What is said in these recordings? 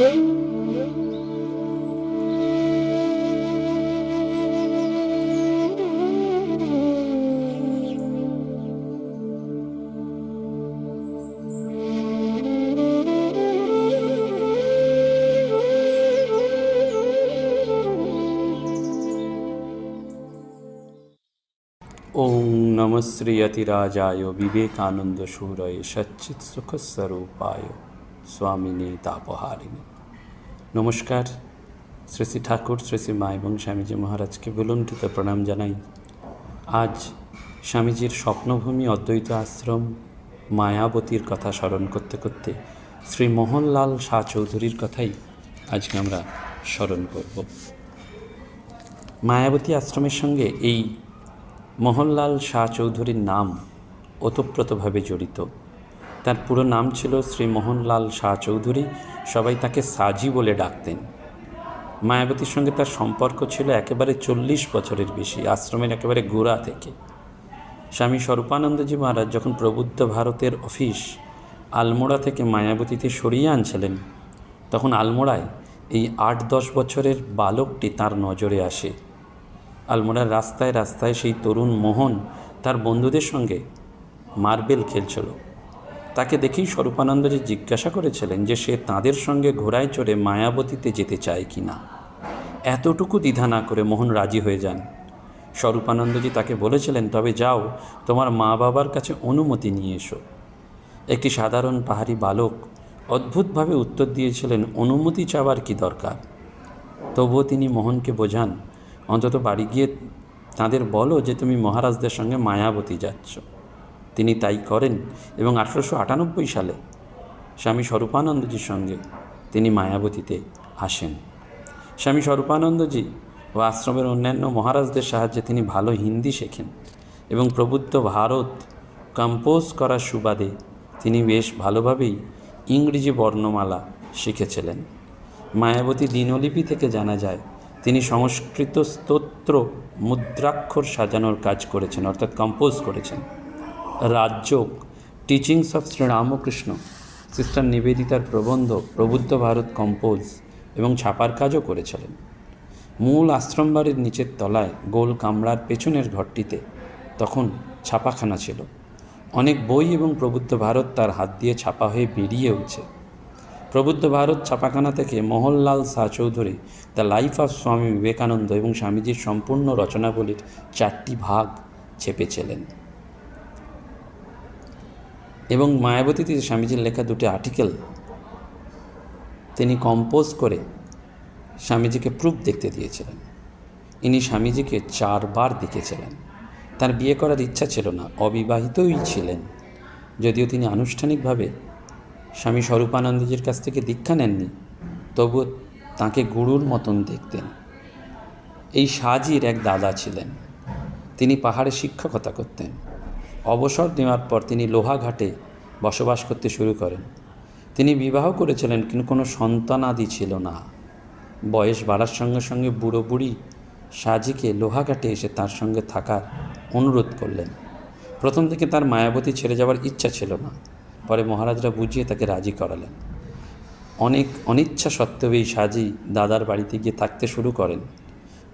ওং নম শ্রীয়তিরাজায় বিবেকানন্দ সুরয় সচ্চিৎ সুখস্বরূপায় স্বামিনী তাপহারিণী নমস্কার। শ্রী শ্রী ঠাকুর, শ্রী শ্রী মা এবং স্বামীজি মহারাজকে বিলুণ্ঠিত প্রণাম জানাই। আজ স্বামীজির স্বপ্নভূমি অদ্বৈত আশ্রম মায়াবতীর কথা স্মরণ করতে করতে শ্রী মোহনলাল শাহ চৌধুরীর কথাই আজকে আমরা স্মরণ করব। মায়াবতী আশ্রমের সঙ্গে এই মোহনলাল শাহ চৌধুরীর নাম ওতপ্রোতভাবে জড়িত। তার পুরো নাম ছিল শ্রী মোহনলাল শাহ চৌধুরী। সবাই তাকে সাজি বলে ডাকতেন। মায়াবতীর সঙ্গে তার সম্পর্ক ছিল একেবারে চল্লিশ বছরের বেশি, আশ্রমের একেবারে গোড়া থেকে। স্বামী স্বরূপানন্দজি মহারাজ যখন প্রবুদ্ধ ভারতের অফিস আলমোড়া থেকে মায়াবতীতে সরিয়ে আনছিলেন, তখন আলমোড়ায় এই আট দশ বছরের বালকটি তার নজরে আসে। আলমোড়ার রাস্তায় রাস্তায় সেই তরুণ মোহন তার বন্ধুদের সঙ্গে মার্বেল খেলছিল। তাকে দেখেই স্বরূপানন্দজি জিজ্ঞাসা করেছিলেন যে সে তাদের সঙ্গে ঘোড়ায় চড়ে মায়াবতীতে যেতে চায় কি না। এতটুকু দ্বিধা না করে মোহন রাজি হয়ে যান। স্বরূপানন্দজি তাকে বলেছিলেন, তবে যাও, তোমার মা বাবার কাছে অনুমতি নিয়ে এসো। একটি সাধারণ পাহাড়ি বালক অদ্ভুতভাবে উত্তর দিয়েছিলেন, অনুমতি চাওয়ার কি দরকার? তবুও তিনি মোহনকে বোঝান, অন্তত বাড়ি গিয়ে তাদের বলো যে তুমি মহারাজদের সঙ্গে মায়াবতী যাচ্ছ। তিনি তাই করেন এবং আঠারোশো আটানব্বই সালে স্বামী স্বরূপানন্দজির সঙ্গে তিনি মায়াবতীতে আসেন। স্বামী স্বরূপানন্দজি ও আশ্রমের অন্যান্য মহারাজদের সাহায্যে তিনি ভালো হিন্দি শেখেন এবং প্রবুদ্ধ ভারত কম্পোজ করার সুবাদে তিনি বেশ ভালোভাবেই ইংরেজি বর্ণমালা শিখেছিলেন। মায়াবতী দিনলিপি থেকে জানা যায়, তিনি সংস্কৃত স্তোত্র মুদ্রাক্ষর সাজানোর কাজ করেছেন, অর্থাৎ কম্পোজ করেছেন। Rajyoga teachings of Sri Ramakrishna sister নিবেদিতার প্রবন্ধ প্রবুদ্ধ ভারত কম্পোজ এবং ছাপার কাজও করেছিলেন। মূল আশ্রমবাড়ির নিচের তলায় গোল কামরার পেছনের ঘরটিতে তখন ছাপাখানা ছিল। অনেক বই এবং প্রবুদ্ধ ভারত তার হাত দিয়ে ছাপা হয়ে বেরিয়ে উঠছে। প্রবুদ্ধ ভারত ছাপাখানা থেকে Mohanlal Shah Chowdhury the life of Swami Vivekananda এবং স্বামীজির সম্পূর্ণ রচনাবলীর চারটি ভাগ ছেপেছিলেন এবং মায়াবতীতে স্বামীজির লেখা দুটি আর্টিকেল, তিনি কম্পোজ করে স্বামীজিকে প্রুফ দেখতে দিয়েছিলেন। ইনি স্বামীজিকে চারবার দেখেছিলেন। তার বিয়ে করার ইচ্ছা ছিল না, অবিবাহিতই ছিলেন। যদিও তিনি আনুষ্ঠানিকভাবে স্বামী স্বরূপানন্দজির কাছ থেকে দীক্ষা নেননি, তবুও তাকে গুরুর মতন দেখতেন। এই সাজির এক দাদা ছিলেন। তিনি পাহাড়ে শিক্ষকতা করতেন। অবসর নেওয়ার পর তিনি লোহাঘাটে বসবাস করতে শুরু করেন। তিনি বিবাহ করেছিলেন, কিন্তু কোনো সন্তানাদি ছিল না। বয়স বাড়ার সঙ্গে সঙ্গে বুড়ো বুড়ি সাজিকে লোহাঘাটে এসে তার সঙ্গে থাকার অনুরোধ করলেন। প্রথম থেকে তার মায়াবতী ছেড়ে যাওয়ার ইচ্ছা ছিল না। পরে মহারাজরা বুঝিয়ে তাকে রাজি করালেন। অনেক অনিচ্ছা সত্ত্বেও এই সাজি দাদার বাড়িতে গিয়ে থাকতে শুরু করেন।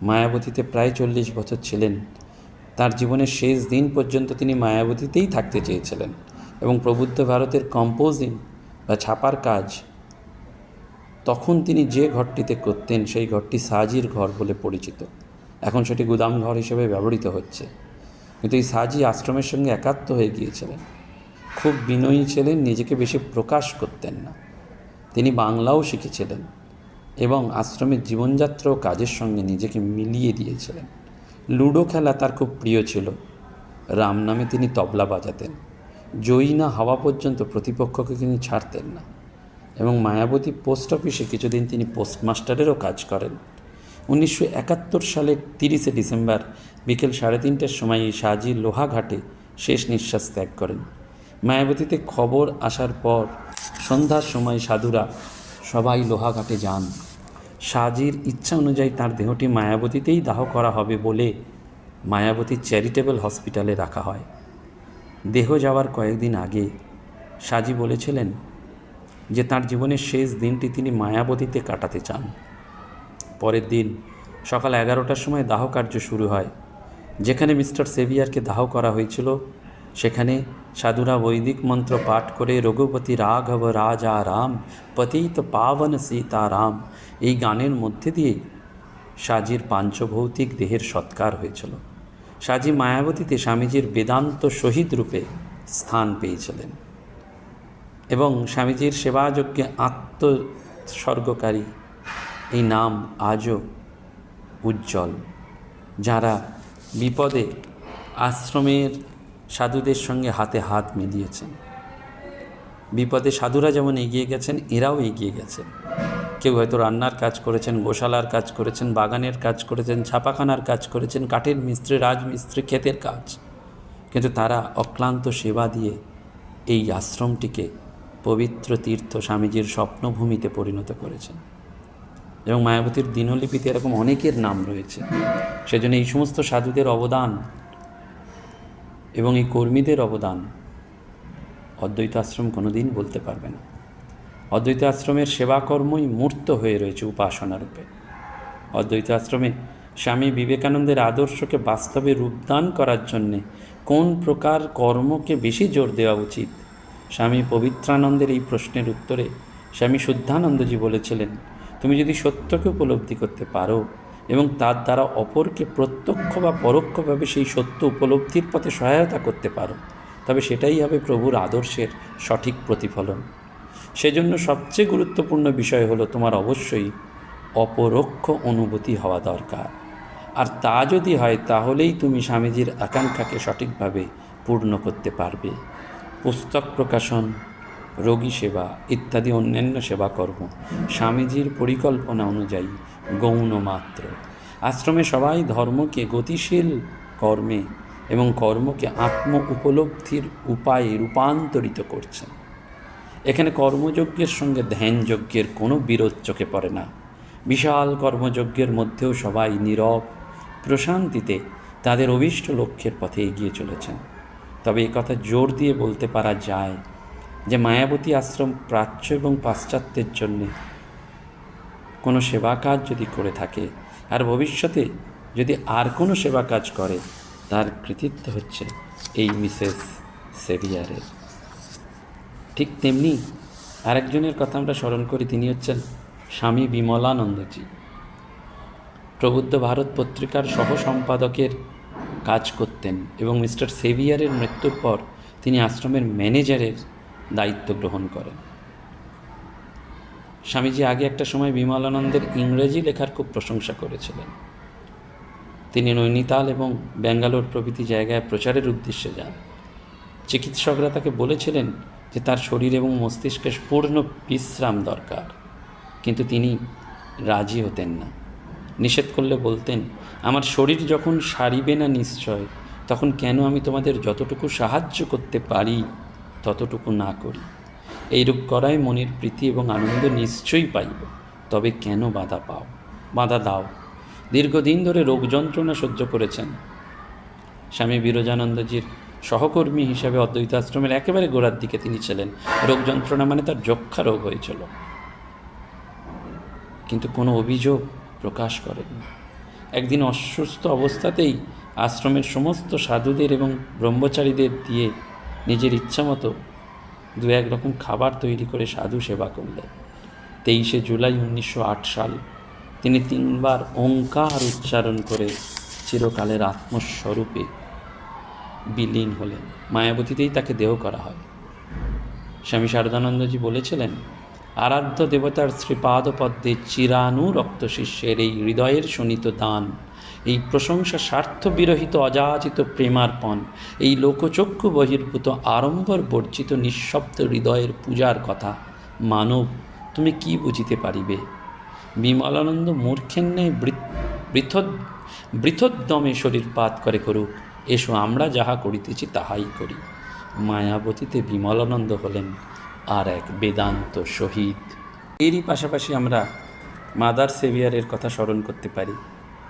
মায়াবতীতে প্রায় চল্লিশ বছর ছিলেন তার জীবনের শেষ দিন পর্যন্ত তিনি মায়াবতীতেই থাকতে চেয়েছিলেন এবং প্রবুদ্ধ ভারতের কম্পোজিং বা ছাপার কাজ তখন তিনি যে ঘরটিতে করতেন সেই ঘরটি সাজির ঘর বলে পরিচিত। এখন সেটি গুদাম ঘর হিসেবে ব্যবহৃত হচ্ছে। কিন্তু এই সাজি আশ্রমের সঙ্গে একাত্ম হয়ে গিয়েছিলেন। খুব বিনয়ী ছিলেন, নিজেকে বেশি প্রকাশ করতেন না। তিনি বাংলাও শিখেছিলেন এবং আশ্রমের জীবনযাত্রা ও কাজের সঙ্গে নিজেকে মিলিয়ে দিয়েছিলেন। লুডো খেলা তার খুব প্রিয় ছিল। রাম নামে তিনি তবলা বাজাতেন। জয়ী না হওয়া পর্যন্ত প্রতিপক্ষকে তিনি ছাড়তেন না এবং মায়াবতী পোস্ট অফিসে কিছুদিন তিনি পোস্টমাস্টারেরও কাজ করেন। উনিশশো একাত্তর সালের তিরিশে ডিসেম্বর বিকেল সাড়ে তিনটের সময় সাজি লোহাঘাটে শেষ নিঃশ্বাস ত্যাগ করেন। মায়াবতীতে খবর আসার পর সন্ধ্যার সময় সাধুরা সবাই লোহাঘাটে যান। সাজির ইচ্ছা অনুযায়ী তার দেহটি মায়াবতীতেই দাহ করা হবে বলে মায়াবতী চ্যারিটেবল হসপিটালে রাখা হয়। দেহ যাওয়ার কয়েকদিন আগে সাজি বলেছিলেন যে তার জীবনের শেষ দিনটি তিনি মায়াবতীতে কাটাতে চান। পরের দিন সকাল এগারোটার সময় দাহ কার্য শুরু হয়, যেখানে মিস্টার সেভিয়ারকে দাহ করা হয়েছিল সেখানে সাধুরা বৈদিক মন্ত্র পাঠ করে রঘুপতি রাঘব রাজা রাম, পতিত পাবন সীতারাম, এই গানের মধ্যে দিয়ে সাজির পাঞ্চভৌতিক দেহের সৎকার হয়েছিল। সাজি মায়াবতীতে স্বামীজির বেদান্ত শহীদ রূপে স্থান পেয়েছিলেন এবং স্বামীজির সেবাযজ্ঞে আত্মস্বর্গকারী এই নাম আজও উজ্জ্বল, যারা বিপদে আশ্রমের সাধুদের সঙ্গে হাতে হাত মিলিয়েছেন। বিপদে সাধুরা যেমন এগিয়ে গেছেন, এরাও এগিয়ে গেছেন। কেউ হয়তো রান্নার কাজ করেছেন, গোশালার কাজ করেছেন, বাগানের কাজ করেছেন, ছাপাখানার কাজ করেছেন, কাঠের মিস্ত্রি, রাজমিস্ত্রি, ক্ষেতের কাজ। কিন্তু তারা অক্লান্ত সেবা দিয়ে এই আশ্রমটিকে পবিত্র তীর্থ স্বামীজির স্বপ্নভূমিতে পরিণত করেছেন। এবং মায়াবতীর দিনলিপিতে এরকম অনেকের নাম রয়েছে। সেজন্য এই সমস্ত সাধুদের অবদান এবং এই কর্মীদের অবদান অদ্বৈত আশ্রম কোনোদিন বলতে পারবে না। অদ্বৈত আশ্রমের সেবাকর্মই মূর্ত হয়ে রয়েছে উপাসনা রূপে। অদ্বৈত আশ্রমে স্বামী বিবেকানন্দের আদর্শকে বাস্তবে রূপদান করার জন্যে কোন প্রকার কর্মকে বেশি জোর দেওয়া উচিত? স্বামী পবিত্রানন্দের এই প্রশ্নের উত্তরে স্বামী শুদ্ধানন্দজি বলেছিলেন, তুমি যদি সত্যকে উপলব্ধি করতে পারো এবং তার দ্বারা অপরকে প্রত্যক্ষ বা পরোক্ষভাবে সেই সত্য উপলব্ধির পথে সহায়তা করতে পারো। তবে সেটাই হবে প্রভুর আদর্শের সঠিক প্রতিফলন। সেজন্য সবচেয়ে গুরুত্বপূর্ণ বিষয় হলো তোমার অবশ্যই অপরোক্ষ অনুভূতি হওয়া দরকার। আর তা যদি হয়, তাহলেই তুমি স্বামীজির আকাঙ্ক্ষাকে সঠিকভাবে পূর্ণ করতে পারবে। পুস্তক প্রকাশন রোগী সেবা ইত্যাদি অন্যান্য সেবাকর্ম স্বামীজির পরিকল্পনা অনুযায়ী গৌণ মাত্র। আশ্রমে সবাই ধর্মকে গতিশীল কর্মে এবং কর্মকে আত্ম উপলব্ধির উপায়ে রূপান্তরিত করছেন। এখানে কর্মযজ্ঞের সঙ্গে ধ্যানযজ্ঞের কোনো বিরোধ চোখে পড়ে না। বিশাল কর্মযজ্ঞের মধ্যেও সবাই নীরব, প্রশান্তিতে তাদের অভীষ্ট লক্ষ্যের পথে এগিয়ে চলেছেন। তবে কথা জোর দিয়ে বলতে পারা যায় যে মায়াবতী আশ্রম প্রাচ্য এবং পাশ্চাত্যের জন্যে কোনো সেবা কাজ যদি করে থাকে, আর ভবিষ্যতে যদি আর কোনো সেবা কাজ করে, তার কৃতিত্ব হচ্ছে এই মিসেস সেভিয়ারের। ঠিক তেমনি আরেকজনের কথা আমরা স্মরণ করি, তিনি হচ্ছেন স্বামী বিমলানন্দজি। প্রবুদ্ধ ভারত পত্রিকার সহ সম্পাদকের কাজ করতেন এবং মিস্টার সেভিয়ারের মৃত্যুর পর তিনি আশ্রমের ম্যানেজারের দায়িত্ব গ্রহণ করেন স্বামীজি আগে একটা সময় বিমলানন্দের ইংরেজি লেখার খুব প্রশংসা করেছিলেন। তিনি নৈনিতাল এবং ব্যাঙ্গালোর প্রভৃতি জায়গায় প্রচারের উদ্দেশ্যে যান। চিকিৎসকরা তাকে বলেছিলেন যে তার শরীর এবং মস্তিষ্কের পূর্ণ বিশ্রাম দরকার, কিন্তু তিনি রাজি হতেন না। নিষেধ করলে বলতেন, আমার শরীর যখন সারিবে না নিশ্চয়, তখন কেন আমি তোমাদের যতটুকু সাহায্য করতে পারি ততটুকু না করি। এইরূপ করায় মনের প্রীতি এবং আনন্দ নিশ্চয়ই পাইব। তবে কেন বাধা পাও? বাধা দাও। দীর্ঘদিন ধরে রোগ যন্ত্রণা সহ্য করেছেন। স্বামী বিরজানন্দজির সহকর্মী হিসাবে অদ্বৈত আশ্রমের একেবারে গোড়ার দিকে তিনি ছিলেন। রোগ যন্ত্রণা মানে তার যক্ষা রোগ হয়েছিল। কিন্তু কোনো অভিযোগ প্রকাশ করেন একদিন অসুস্থ অবস্থাতেই আশ্রমের সমস্ত সাধুদের এবং ব্রহ্মচারীদের দিয়ে নিজের ইচ্ছামতো দু এক রকম খাবার তৈরি করে সাধু সেবা করলেন। তেইশে জুলাই উনিশশো আট সাল তিনি তিনবার ওঙ্কার উচ্চারণ করে চিরকালের আত্মস্বরূপে বিলীন হলেন। মায়াবতীতেই তাকে দেহ করা হয়। স্বামী শারদানন্দজি বলেছিলেন, আরাধ্য দেবতার শ্রীপাদপদ্মে চিরানু রক্ত শিষ্যের এই হৃদয়ের শোনিত দান এই প্রশংসা স্বার্থ বিরহিত অযাচিত প্রেমার্পণ, এই লোকচক্ষু বহির্ভূত আড়ম্বর বর্জিত নিঃশব্দ হৃদয়ের পূজার কথা, মানব, তুমি কি বুঝিতে পারিবে? বিমলানন্দ মূর্খের ন্যায় বৃথদ, বৃথোদ্যমে শরীর পাত করে করুক, এসো আমরা যাহা করিতেছি তাহাই করি। মায়াবতীতে বিমলানন্দ হলেন আর এক বেদান্ত শহীদ। এরই পাশাপাশি আমরা মাদার সেভিয়ারের কথা স্মরণ করতে পারি।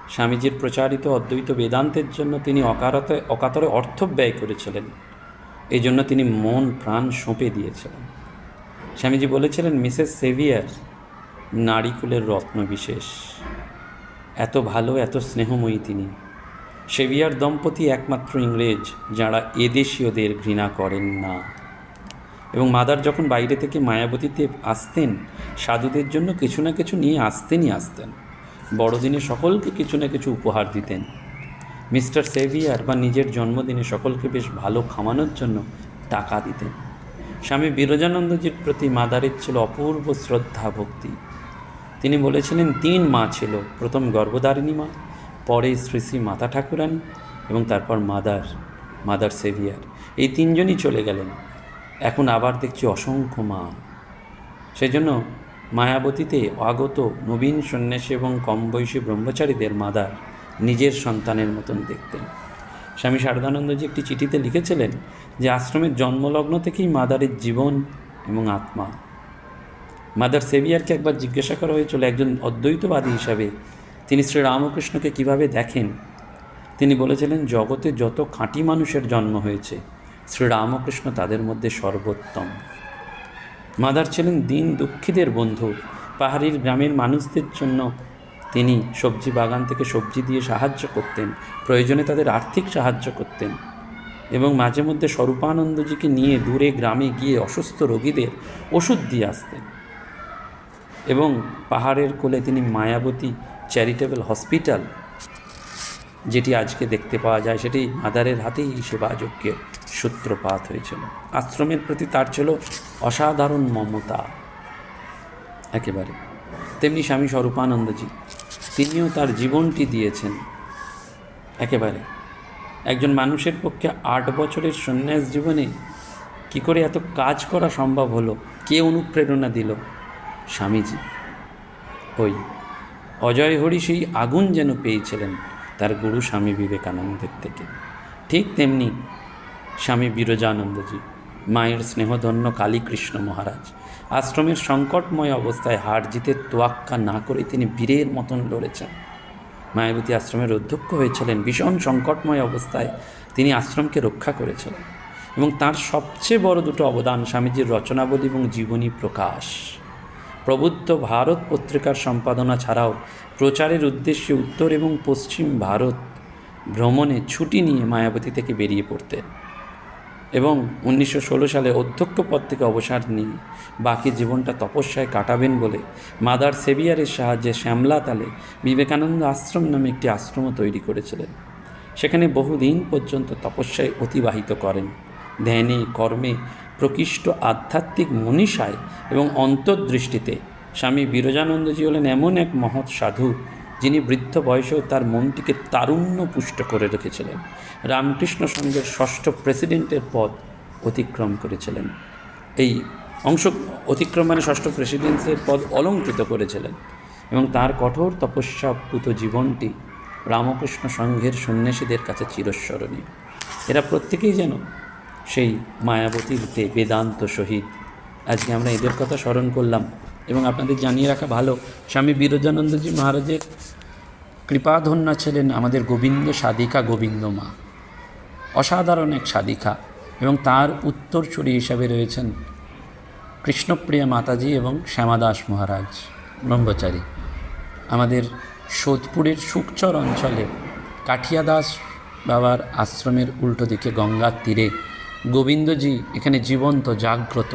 স্বামীজির প্রচারিত অদ্বৈত বেদান্তের জন্য তিনি অকারতে, অকাতরে অর্থ ব্যয় করেছিলেন। এই জন্য তিনি মন, প্রাণ সঁপে দিয়েছিলেন। স্বামীজি বলেছিলেন, মিসেস সেভিয়ার, নারীকুলের রত্ন বিশেষ। এত ভালো, এত স্নেহময়ী তিনি। সেভিয়ার দম্পতি একমাত্র ইংরেজ, যারা এদেশীয়দের ঘৃণা করেন না। এবং মাদার যখন বাইরে থেকে মায়াবতীতে আসতেন, সাধুদের জন্য কিছু না কিছু নিয়ে আসতেনই আসতেন। বড়দিনে সকলকে কিছু না কিছু উপহার দিতেন। মিস্টার সেভিয়ার বা নিজের জন্মদিনে সকলকে বেশ ভালো খাওয়ানোর জন্য টাকা দিতেন। স্বামী বিরজানন্দজির প্রতি মাদারের ছিল অপূর্ব শ্রদ্ধা, ভক্তি। তিনি বলেছিলেন, তিন মা ছিল। প্রথম গর্ভধারিণী মা, পরে শ্রী শ্রী মাতা ঠাকুরানী এবং তারপর মাদার মাদার সেভিয়ার। এই তিনজনই চলে গেলেন। এখন আবার দেখছি অসংখ্য মা। সেই জন্য মায়াবতীতে আগত নবীন সন্ন্যাসী এবং কম বয়সী ব্রহ্মচারীদের মাদার নিজের সন্তানের মতন দেখতেন। স্বামী শারদানন্দজি একটি চিঠিতে লিখেছিলেন যে, আশ্রমের জন্মলগ্ন থেকেই মাদারের জীবন এবং আত্মা। মাদার সেভিয়ারকে একবার জিজ্ঞাসা করা হয়েছিল একজন অদ্বৈতবাদী হিসাবে, তিনি শ্রী রামকৃষ্ণকে কীভাবে দেখেন? তিনি বলেছিলেন, জগতে যত খাঁটি মানুষের জন্ম হয়েছে শ্রী রামকৃষ্ণ তাদের মধ্যে সর্বোত্তম। মাদার ছিলেন দিন দুঃখীদের বন্ধু। পাহাড়ির গ্রামের মানুষদের জন্য তিনি সবজি বাগান থেকে সবজি দিয়ে সাহায্য করতেন, প্রয়োজনে তাদের আর্থিক সাহায্য করতেন এবং মাঝে মধ্যে স্বরূপানন্দজিকে নিয়ে দূরে গ্রামে গিয়ে অসুস্থ রোগীদের ওষুধ দিয়ে আসতেন এবং পাহাড়ের কোলে তিনি মায়াবতী চ্যারিটেবল হসপিটাল, যেটি আজকে দেখতে পাওয়া যায়, সেটি মাদারের হাতেই এই সেবাযজ্ঞের। সূত্রপাত হয়েছিল। আশ্রমের প্রতি তার ছিল অসাধারণ মমতা। একেবারে। তেমনি স্বামী স্বরূপানন্দজি, তিনিও তার জীবনটি দিয়েছেন। একেবারে। একজন মানুষের পক্ষে আট বছরের সন্ন্যাস জীবনে কি করে এত কাজ করা সম্ভব হলো? কে অনুপ্রেরণা দিল? স্বামীজি। ওই অজয় হরি সেই আগুন যেন পেয়েছিলেন তার গুরু স্বামী বিবেকানন্দের থেকে। ঠিক তেমনি স্বামী বিরজানন্দজি, মায়ের স্নেহধন্য কালীকৃষ্ণ মহারাজ। আশ্রমের সংকটময় অবস্থায় হার জিতের তোয়াক্কা না করে তিনি বীরের মতন লড়েছেন। মায়াবতী আশ্রমের অধ্যক্ষ হয়েছিলেন ভীষণ সংকটময় অবস্থায় তিনি আশ্রমকে রক্ষা করেছিলেন এবং তার সবচেয়ে বড় দুটো অবদান স্বামীজির রচনাবলী এবং জীবনী প্রকাশ। প্রবুদ্ধ ভারত পত্রিকার সম্পাদনা ছাড়াও প্রচারের উদ্দেশ্যে উত্তর এবং পশ্চিম ভারত ভ্রমণে ছুটি নিয়ে মায়াবতী থেকে বেরিয়ে পড়তেন। এবং উনিশশো ষোলো সালে অধ্যক্ষ পদ থেকে অবসর নিয়ে বাকি জীবনটা তপস্যায় কাটাবেন বলে মাদার সেভিয়ারের সাহায্যে শ্যামলা তালে বিবেকানন্দ আশ্রম নামে একটি আশ্রমও তৈরি করেছিলেন। সেখানে বহুদিন পর্যন্ত তপস্যায় অতিবাহিত করেন। ধ্যানে, কর্মে প্রকৃষ্ট আধ্যাত্মিক মনীষায় এবং অন্তর্দৃষ্টিতে স্বামী বিরজানন্দজি হলেন এমন এক মহৎ সাধু যিনি বৃদ্ধ বয়সেও তার মনটিকে তারুণ্য পুষ্ট করে রেখেছিলেন। রামকৃষ্ণ সংঘের ষষ্ঠ প্রেসিডেন্টের পদ অতিক্রম করেছিলেন। এই অংশ অতিক্রম মানে ষষ্ঠ প্রেসিডেন্সের পদ অলঙ্কৃত করেছিলেন এবং তার কঠোর তপস্যাপ্লুত জীবনটি রামকৃষ্ণ সংঘের সন্ন্যাসীদের কাছে চিরস্মরণীয়। এরা প্রত্যেকেই যেন সেই মায়াবতীতে বেদান্ত শহীদ আজকে আমরা এদের কথা স্মরণ করলাম। এবং আপনাদের জানিয়ে রাখা ভালো, স্বামী বিরজানন্দজি মহারাজের কৃপাধন্যা ছিলেন আমাদের গোবিন্দ সাধিকা গোবিন্দ মা। অসাধারণ এক সাধিকা এবং তার উত্তরসূরি হিসাবে রয়েছেন কৃষ্ণপ্রিয়া মাতাজি এবং শ্যামাদাস মহারাজ ব্রহ্মচারী। আমাদের সোদপুরের সুকচর অঞ্চলে কাঠিয়াদাস বাবার আশ্রমের উল্টো দিকে গঙ্গার তীরে গোবিন্দজি এখানে জীবন্ত, জাগ্রত।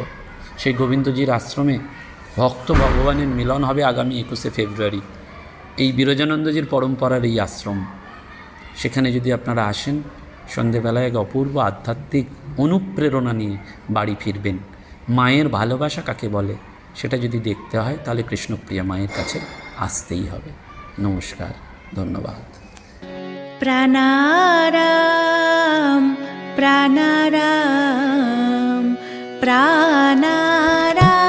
সেই গোবিন্দজির আশ্রমে ভক্ত ভগবানের মিলন হবে আগামী একুশে ফেব্রুয়ারি। এই বিরজানন্দজির পরম্পরার এই আশ্রম। সেখানে যদি আপনারা আসেন, সন্ধেবেলায় এক অপূর্ব আধ্যাত্মিক অনুপ্রেরণা নিয়ে বাড়ি ফিরবেন। মায়ের ভালোবাসা কাকে বলে, সেটা যদি দেখতে হয়, তাহলে কৃষ্ণপ্রিয়া মায়ের কাছে আসতেই হবে। নমস্কার, ধন্যবাদ। প্রাণারাম প্রাণারাম প্রাণারাম।